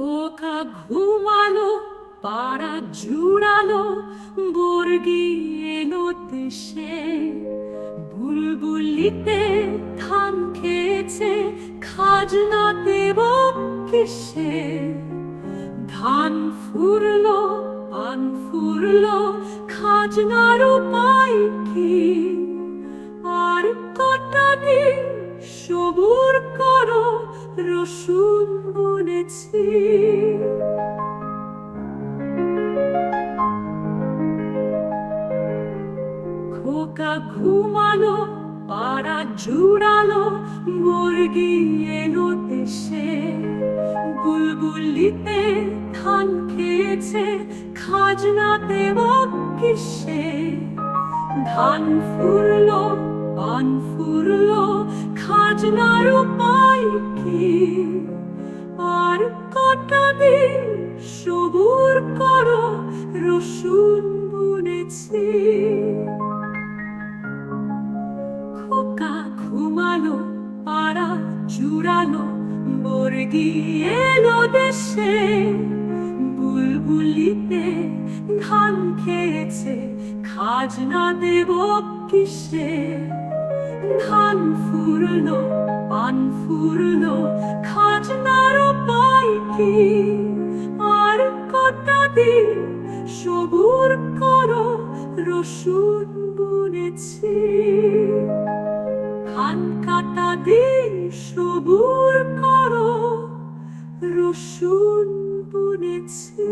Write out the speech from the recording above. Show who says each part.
Speaker 1: খোকা ঘুমালো, পাড়া জুড়ালো, বর্গি এলো দেশে বুলবুলিতে ধান খেয়েছে, খাজনা দেব কিসে? ধান ফুরলো, পান ফুরলো, খাজনার উপায় কি? আর কটা দিন সবুর করো রসুন বুনেছি খোকা ঘুমালো, পাড়া জুড়ালো, মুরগি এলো দেশে। বুলবুলিতে ধান খেয়েছে খাজনা দেব কিসে। ধান ফুরলো ঘুমালো পাড়া জুড়ালো মুরগি এলো দেশে বুলবুলিতে ধান খেয়েছে, খাজনা দেব কিসে? ধান ফুরলো, পান ফুরলো, খাজনার উপায় কি? আর কটা দিন সবুর করো, রসুন বুনেছি। ধান কাটা দিন সবুর করো রসুন বুনেছি।